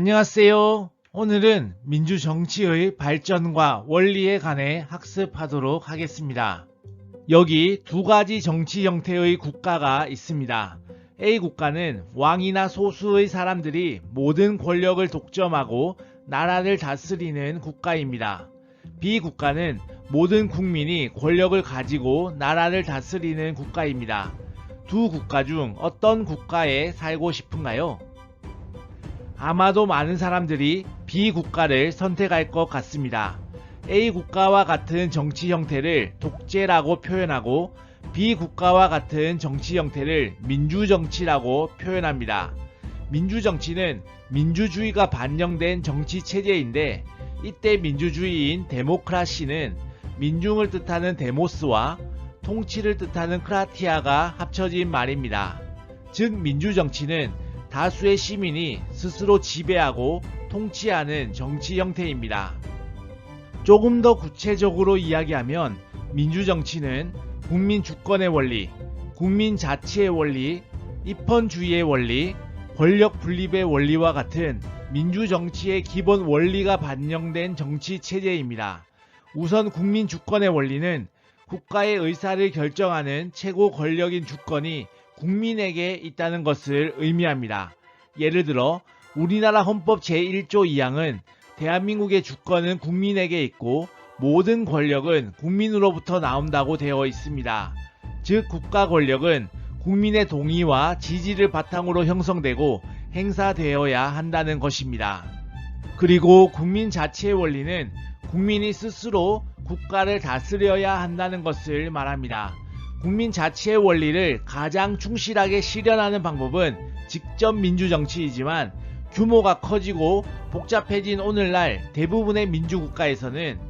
안녕하세요. 오늘은 민주정치의 발전과 원리에 관해 학습하도록 하겠습니다. 여기 두 가지 정치 형태의 국가가 있습니다. A 국가는 왕이나 소수의 사람들이 모든 권력을 독점하고 나라를 다스리는 국가입니다. B 국가는 모든 국민이 권력을 가지고 나라를 다스리는 국가입니다. 두 국가 중 어떤 국가에 살고 싶은가요? 아마도 많은 사람들이 B 국가를 선택할 것 같습니다. A 국가와 같은 정치 형태를 독재라고 표현하고 B 국가와 같은 정치 형태를 민주정치라고 표현합니다. 민주정치는 민주주의가 반영된 정치 체제인데 이때 민주주의인 데모크라시는 민중을 뜻하는 데모스와 통치를 뜻하는 크라티아가 합쳐진 말입니다. 즉 민주정치는 다수의 시민이 스스로 지배하고 통치하는 정치 형태입니다. 조금 더 구체적으로 이야기하면 민주정치는 국민 주권의 원리, 국민 자치의 원리, 입헌주의의 원리, 권력 분립의 원리와 같은 민주정치의 기본 원리가 반영된 정치 체제입니다. 우선 국민 주권의 원리는 국가의 의사를 결정하는 최고 권력인 주권이 국민에게 있다는 것을 의미합니다. 예를 들어 우리나라 헌법 제1조 2항은 대한민국의 주권은 국민에게 있고 모든 권력은 국민으로부터 나온다고 되어 있습니다. 즉 국가 권력은 국민의 동의와 지지를 바탕으로 형성되고 행사되어야 한다는 것입니다. 그리고 국민 자치의 원리는 국민이 스스로 국가를 다스려야 한다는 것을 말합니다. 국민 자치의 원리를 가장 충실하게 실현하는 방법은 직접 민주정치이지만 규모가 커지고 복잡해진 오늘날 대부분의 민주국가에서는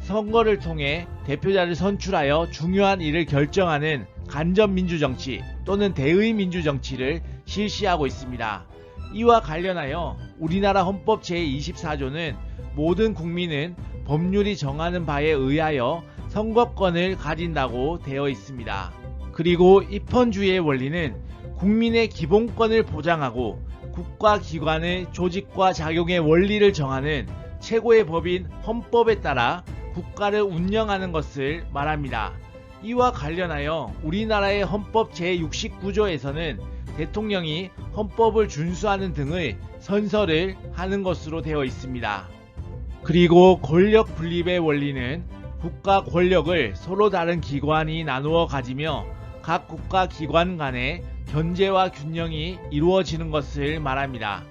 선거를 통해 대표자를 선출하여 중요한 일을 결정하는 간접 민주정치 또는 대의 민주정치를 실시하고 있습니다. 이와 관련하여 우리나라 헌법 제24조는 모든 국민은 법률이 정하는 바에 의하여 선거권을 가진다고 되어 있습니다. 그리고 입헌주의의 원리는 국민의 기본권을 보장하고 국가기관의 조직과 작용의 원리를 정하는 최고의 법인 헌법에 따라 국가를 운영하는 것을 말합니다. 이와 관련하여 우리나라의 헌법 제69조에서는 대통령이 헌법을 준수하는 등의 선서를 하는 것으로 되어 있습니다. 그리고 권력 분립의 원리는 국가 권력을 서로 다른 기관이 나누어 가지며 각 국가 기관 간의 견제와 균형이 이루어지는 것을 말합니다.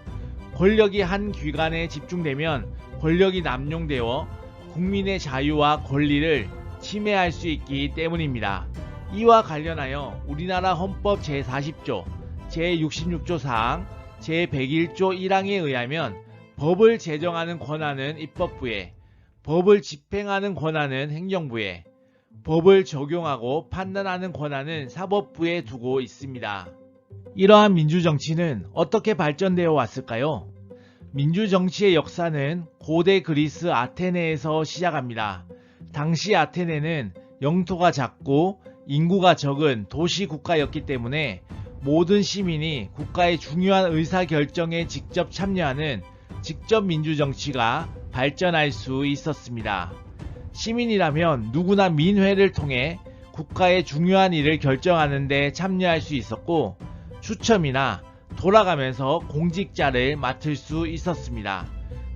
권력이 한 기관에 집중되면 권력이 남용되어 국민의 자유와 권리를 침해할 수 있기 때문입니다. 이와 관련하여 우리나라 헌법 제40조, 제66조 사항, 제101조 1항에 의하면 법을 제정하는 권한은 입법부에, 법을 집행하는 권한은 행정부에, 법을 적용하고 판단하는 권한은 사법부에 두고 있습니다. 이러한 민주정치는 어떻게 발전되어 왔을까요? 민주정치의 역사는 고대 그리스 아테네에서 시작합니다. 당시 아테네는 영토가 작고 인구가 적은 도시 국가였기 때문에 모든 시민이 국가의 중요한 의사결정에 직접 참여하는 직접 민주정치가 발전할 수 있었습니다. 시민이라면 누구나 민회를 통해 국가의 중요한 일을 결정하는 데 참여할 수 있었고 추첨이나 돌아가면서 공직자를 맡을 수 있었습니다.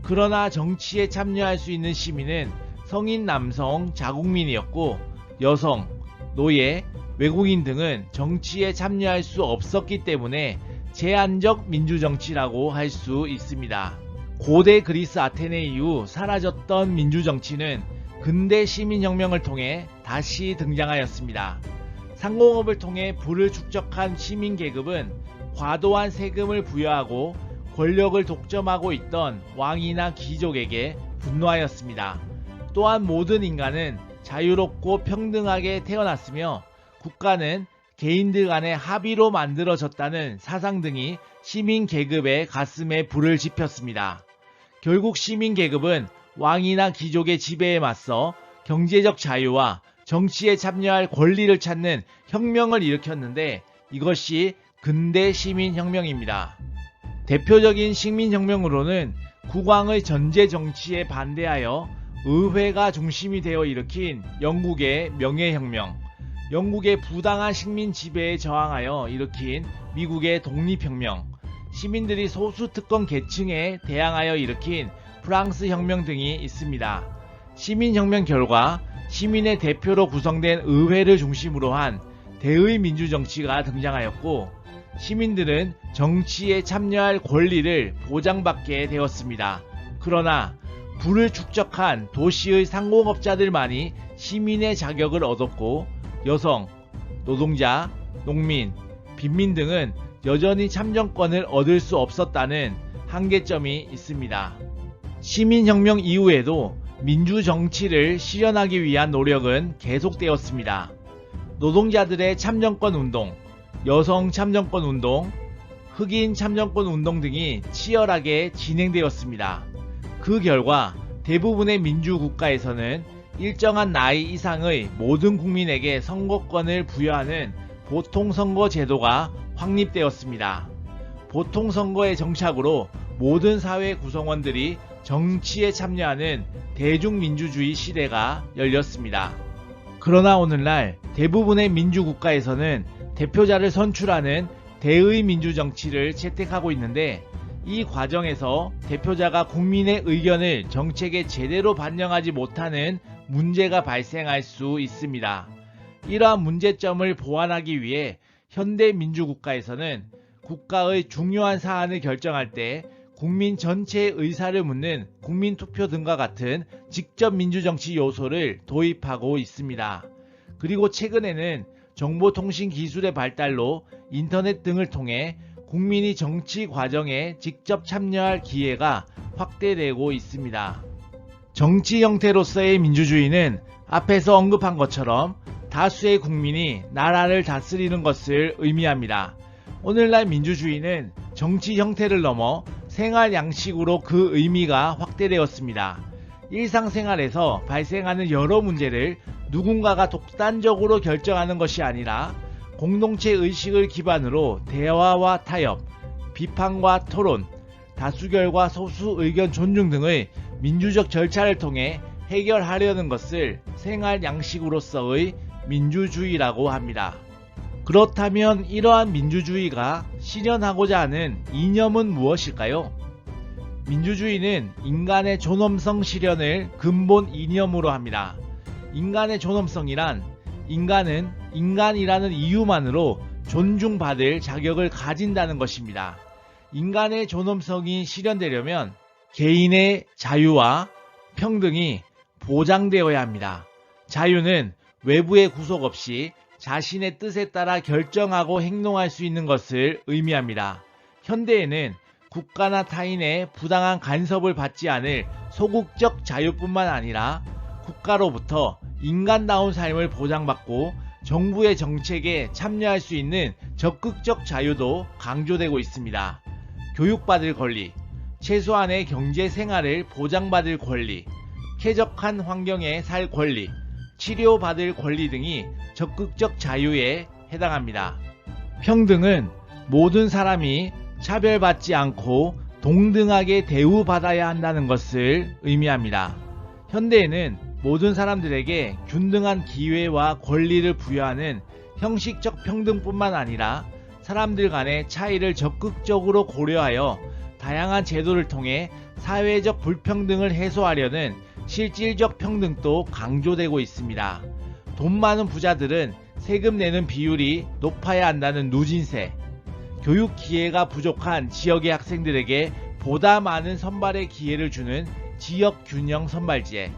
그러나 정치에 참여할 수 있는 시민은 성인 남성 자국민이었고 여성, 노예, 외국인 등은 정치에 참여할 수 없었기 때문에 제한적 민주정치라고 할 수 있습니다. 고대 그리스 아테네 이후 사라졌던 민주정치는 근대 시민혁명을 통해 다시 등장하였습니다. 상공업을 통해 부를 축적한 시민계급은 과도한 세금을 부여하고 권력을 독점하고 있던 왕이나 귀족에게 분노하였습니다. 또한 모든 인간은 자유롭고 평등하게 태어났으며 국가는 개인들 간의 합의로 만들어졌다는 사상 등이 시민 계급의 가슴에 불을 지폈습니다. 결국 시민 계급은 왕이나 귀족의 지배에 맞서 경제적 자유와 정치에 참여할 권리를 찾는 혁명을 일으켰는데 이것이 근대 시민혁명입니다. 대표적인 식민혁명으로는 국왕의 전제 정치에 반대하여 의회가 중심이 되어 일으킨 영국의 명예혁명, 영국의 부당한 식민 지배에 저항하여 일으킨 미국의 독립혁명, 시민들이 소수 특권 계층에 대항하여 일으킨 프랑스 혁명 등이 있습니다. 시민혁명 결과 시민의 대표로 구성된 의회를 중심으로 한 대의 민주정치가 등장하였고 시민들은 정치에 참여할 권리를 보장받게 되었습니다. 그러나 부를 축적한 도시의 상공업자들만이 시민의 자격을 얻었고 여성, 노동자, 농민, 빈민 등은 여전히 참정권을 얻을 수 없었다는 한계점이 있습니다. 시민혁명 이후에도 민주정치를 실현하기 위한 노력은 계속되었습니다. 노동자들의 참정권 운동, 여성 참정권 운동, 흑인 참정권 운동 등이 치열하게 진행되었습니다. 그 결과 대부분의 민주국가에서는 일정한 나이 이상의 모든 국민에게 선거권을 부여하는 보통선거 제도가 확립되었습니다. 보통 선거의 정착으로 모든 사회 구성원들이 정치에 참여하는 대중민주주의 시대가 열렸습니다. 그러나 오늘날 대부분의 민주국가에서는 대표자를 선출하는 대의 민주정치를 채택하고 있는데 이 과정에서 대표자가 국민의 의견을 정책에 제대로 반영하지 못하는 문제가 발생할 수 있습니다. 이러한 문제점을 보완하기 위해 현대 민주국가에서는 국가의 중요한 사안을 결정할 때 국민 전체의 의사를 묻는 국민투표 등과 같은 직접 민주정치 요소를 도입하고 있습니다. 그리고 최근에는 정보통신 기술의 발달로 인터넷 등을 통해 국민이 정치 과정에 직접 참여할 기회가 확대되고 있습니다. 정치 형태로서의 민주주의는 앞에서 언급한 것처럼 다수의 국민이 나라를 다스리는 것을 의미합니다. 오늘날 민주주의는 정치 형태를 넘어 생활 양식으로 그 의미가 확대되었습니다. 일상생활에서 발생하는 여러 문제를 누군가가 독단적으로 결정하는 것이 아니라 공동체 의식을 기반으로 대화와 타협, 비판과 토론, 다수결과 소수 의견 존중 등의 민주적 절차를 통해 해결하려는 것을 생활 양식으로서의 민주주의라고 합니다. 그렇다면 이러한 민주주의가 실현하고자 하는 이념은 무엇일까요? 민주주의는 인간의 존엄성 실현을 근본 이념으로 합니다. 인간의 존엄성이란 인간은 인간이라는 이유만으로 존중받을 자격을 가진다는 것입니다. 인간의 존엄성이 실현되려면 개인의 자유와 평등이 보장되어야 합니다. 자유는 외부의 구속 없이 자신의 뜻에 따라 결정하고 행동할 수 있는 것을 의미합니다. 현대에는 국가나 타인의 부당한 간섭을 받지 않을 소극적 자유뿐만 아니라 국가로부터 인간다운 삶을 보장받고 정부의 정책에 참여할 수 있는 적극적 자유도 강조되고 있습니다. 교육받을 권리, 최소한의 경제 생활을 보장받을 권리, 쾌적한 환경에 살 권리, 치료받을 권리 등이 적극적 자유에 해당합니다. 평등은 모든 사람이 차별받지 않고 동등하게 대우받아야 한다는 것을 의미합니다. 현대에는 모든 사람들에게 균등한 기회와 권리를 부여하는 형식적 평등뿐만 아니라 사람들 간의 차이를 적극적으로 고려하여 다양한 제도를 통해 사회적 불평등을 해소하려는 실질적 평등도 강조되고 있습니다. 돈 많은 부자들은 세금 내는 비율이 높아야 한다는 누진세, 교육 기회가 부족한 지역의 학생들에게 보다 많은 선발의 기회를 주는 지역 균형 선발제,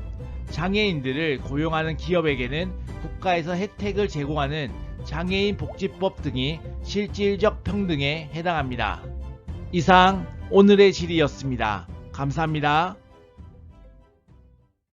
장애인들을 고용하는 기업에게는 국가에서 혜택을 제공하는 장애인 복지법 등이 실질적 평등에 해당합니다. 이상 오늘의 질의였습니다. 감사합니다.